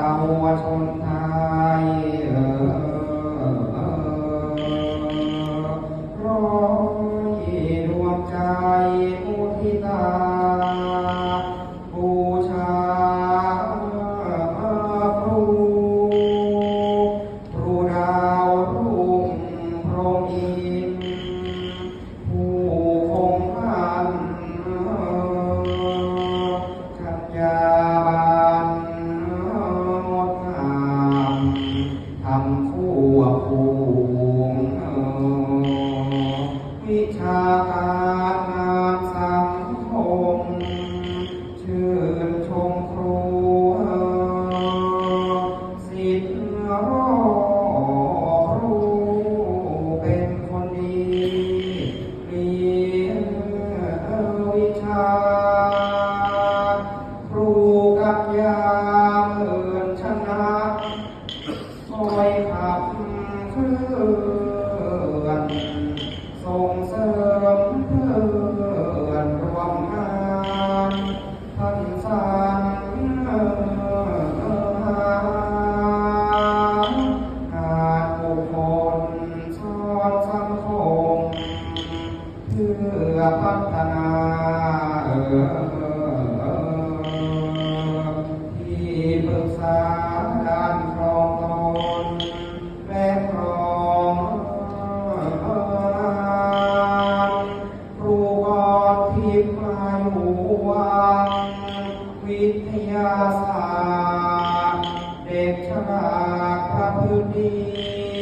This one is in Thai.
าวชนทา Ah. จะพัฒนาที่ปรึกษาด้านครองตนและครองครูกอทิพมาอยู่วังวิทยาศาสตร์เด็กชลาดพระพื้นดี